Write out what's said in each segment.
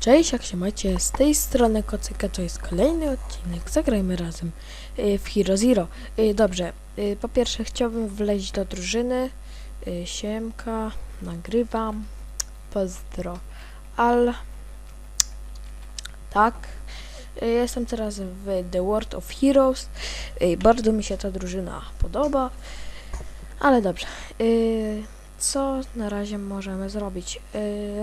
Cześć, jak się macie? Z tej strony Kocyka to jest kolejny odcinek. Zagrajmy razem y, w Hero Zero. Y, Dobrze, y, po pierwsze chciałbym wleźć do drużyny. Siemka, nagrywam. Pozdro. Al. Tak. Y, Jestem teraz w The World of Heroes. Y, Bardzo mi się ta drużyna podoba. Ale dobrze. Y, co na razie możemy zrobić?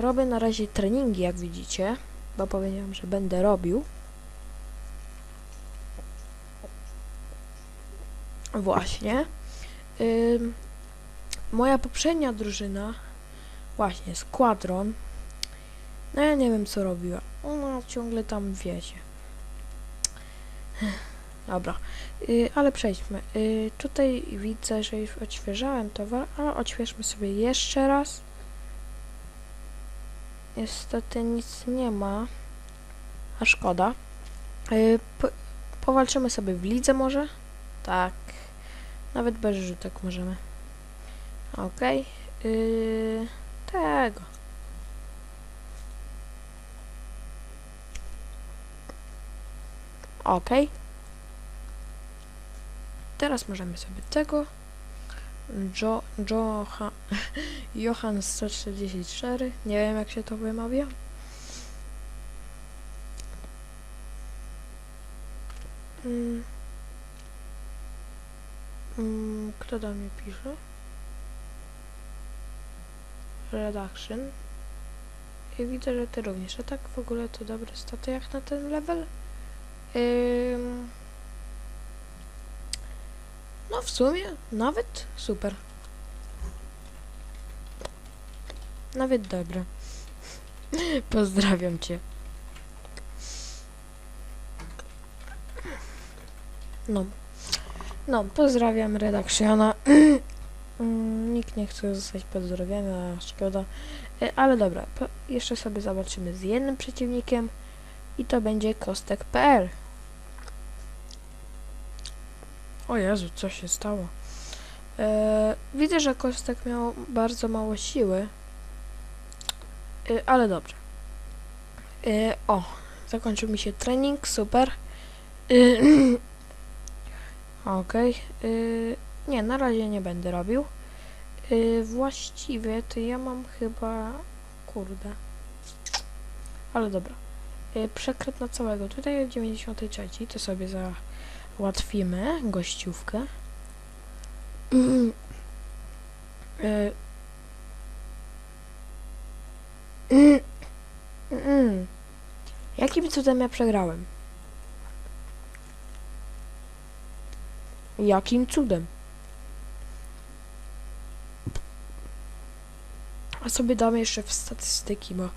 Robię na razie treningi, jak widzicie, bo powiedziałem, że będę robił. Właśnie. Moja poprzednia drużyna, właśnie Squadron, no ja nie wiem co robiła. Ona ciągle tam wiecie. Dobra, y, ale przejdźmy. Y, tutaj widzę, że już odświeżałem towar, ale odświeżmy sobie jeszcze raz. Niestety nic nie ma, a szkoda. Y, po, powalczymy sobie w lidze może? Tak. Nawet bez rzutek możemy. Okej. Y, tego. Okej. Teraz możemy sobie tego. Jo, Joha, Johan 144. Nie wiem jak się to wymawia. Mm. Mm, kto do mnie pisze? Redaction. I widzę, że ty również. A tak w ogóle to dobre staty jak na ten level. No w sumie nawet super. Nawet dobre. Pozdrawiam cię. No. No, pozdrawiam redakcjona. Mm, Nikt nie chce zostać pozdrowiony, a szkoda. E, Ale dobra, jeszcze sobie zobaczymy z jednym przeciwnikiem i to będzie kostek.pl. O Jezu, co się stało? E, widzę, że Kostek miał bardzo mało siły. E, ale dobrze. E, o, zakończył mi się trening, super. E, Okej. e, nie, na razie nie będę robił. E, właściwie to ja mam chyba... Kurde. Ale dobra. E, przekręt na całego. Tutaj w 93 to sobie za ułatwimy gościówkę. E. Jakim cudem ja przegrałem? Jakim cudem? A sobie dam jeszcze w statystyki, bo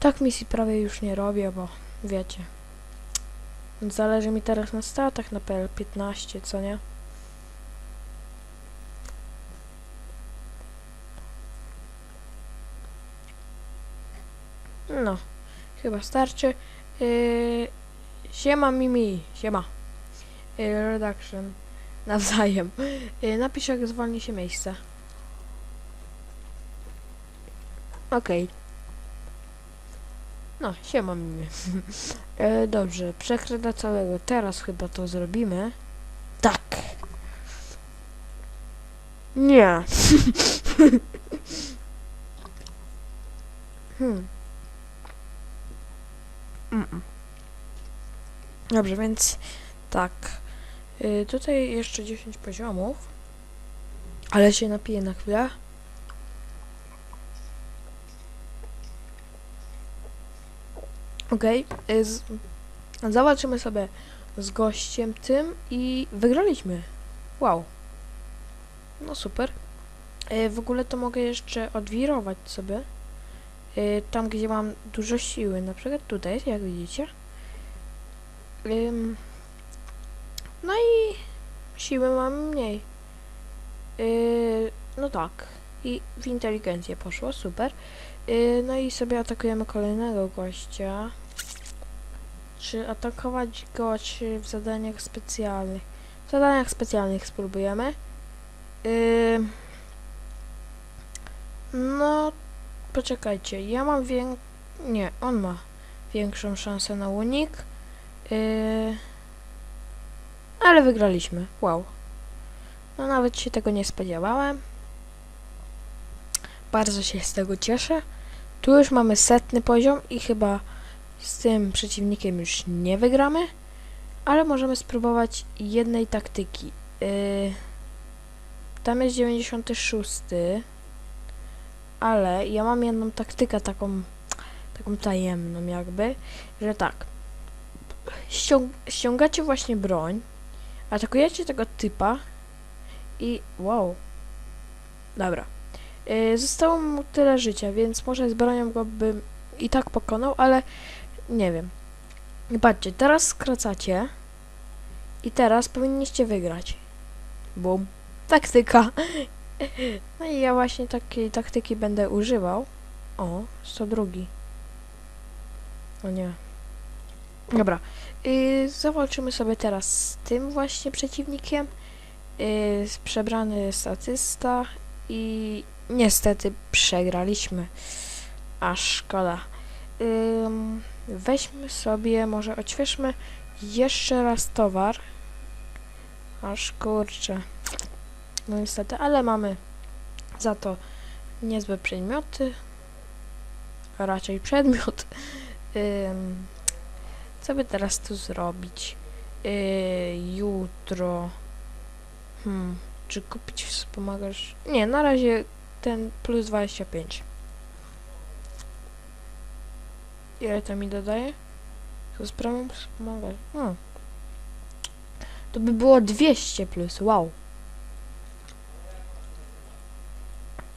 tak misji prawie już nie robię, bo wiecie. Zależy mi teraz na statach na PL15, co nie? No, chyba starczy. Yy, siema Mimi, siema. Yy, redaction. Nawzajem. Yy, napisz jak zwolni się miejsce. Okej. No, siema Mimi. E, dobrze, przekręta całego. Teraz chyba to zrobimy. Tak. Nie. hmm. Mm-mm. Dobrze, więc tak. Y, tutaj jeszcze 10 poziomów. Ale się napiję na chwilę. Okej. y, z- Zobaczymy sobie z gościem tym i wygraliśmy. Wow. No super. Y, W ogóle to mogę jeszcze odwirować sobie. Y, Tam, gdzie mam dużo siły. Na przykład tutaj, jak widzicie. Ym, No i siły mam mniej. Y, No tak. I w inteligencję poszło, super. Y, No i sobie atakujemy kolejnego gościa. czy atakować go, czy w zadaniach specjalnych. W zadaniach specjalnych spróbujemy. Yy... No, poczekajcie, ja mam wię... Nie, on ma większą szansę na unik. Yy... Ale wygraliśmy. Wow. No nawet się tego nie spodziewałem. Bardzo się z tego cieszę. Tu już mamy setny poziom i chyba z tym przeciwnikiem już nie wygramy. Ale możemy spróbować jednej taktyki. Yy... Tam jest 96. Ale ja mam jedną taktykę taką taką tajemną jakby, że tak. Ściąg ściągacie właśnie broń, atakujecie tego typa i wow. Dobra. Yy, zostało mu tyle życia, więc może z bronią go bym i tak pokonał, ale nie wiem. Patrzcie, teraz skracacie i teraz powinniście wygrać. Bum. Taktyka. No i ja właśnie takiej taktyki będę używał. O, 102. O nie. Dobra. Yy, zawalczymy sobie teraz z tym właśnie przeciwnikiem. Yy, przebrany statysta i niestety przegraliśmy. A szkoda. Ym, weźmy sobie, może odświeżmy jeszcze raz towar. Aż kurczę. No niestety, ale mamy za to niezłe przedmioty. A raczej przedmiot. Ym, co by teraz tu zrobić? Yy, jutro. Hmm, czy kupić wspomagasz? Nie, na razie ten plus 25. Ile to mi dodaje? Co sprawą wspomagasz? Hmm. To by było 200 plus, wow.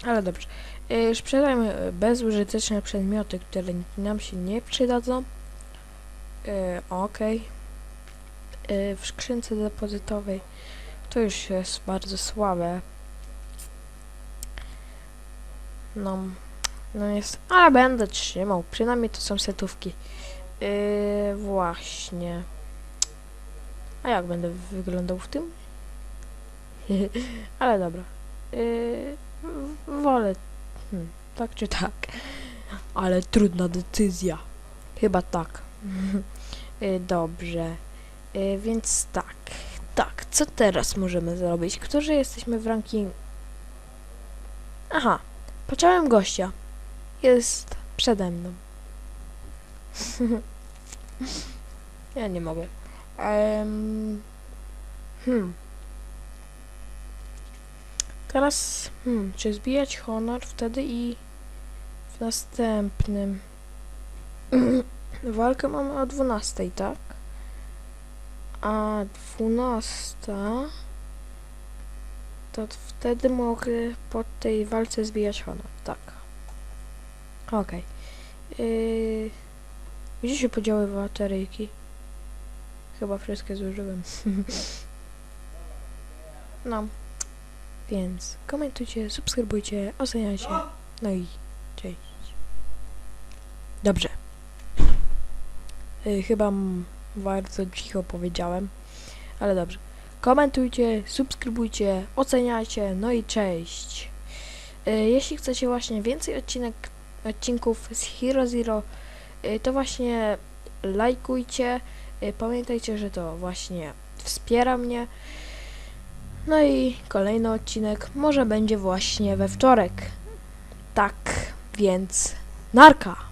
Ale dobrze. Yy, sprzedajmy e, bezużyteczne przedmioty, które nam się nie przydadzą. Okej. Yy, w skrzynce depozytowej to już jest bardzo słabe. No, no jest, ale będę trzymał. Przynajmniej to są setówki. Yy, właśnie. A jak będę wyglądał w tym? ale dobra. Yy, wolę. Hmm, tak czy tak. Ale trudna decyzja. Chyba tak. Yy, Dobrze. Yy, Więc tak. Tak, co teraz możemy zrobić? Którzy jesteśmy w rankingu? Aha, pociąłem gościa. Jest przede mną. ja nie mogę. Em, hmm. Teraz, hmm, czy zbijać honor wtedy i w następnym. Walkę mamy o 12, tak? A 12 to wtedy mogę po tej walce zbijać honor, tak. Okej. Yy, gdzie się podziały bateryjki? Chyba wszystkie zużyłem. no. Więc komentujcie, subskrybujcie, oceniajcie. No i cześć. Dobrze. Yy, chyba bardzo cicho powiedziałem, ale dobrze. Komentujcie, subskrybujcie, oceniajcie, no i cześć. Yy, jeśli chcecie właśnie więcej odcinek, odcinków z Hero Zero, yy, to właśnie lajkujcie. Yy, pamiętajcie, że to właśnie wspiera mnie. No i kolejny odcinek może będzie właśnie we wtorek. Tak, więc narka!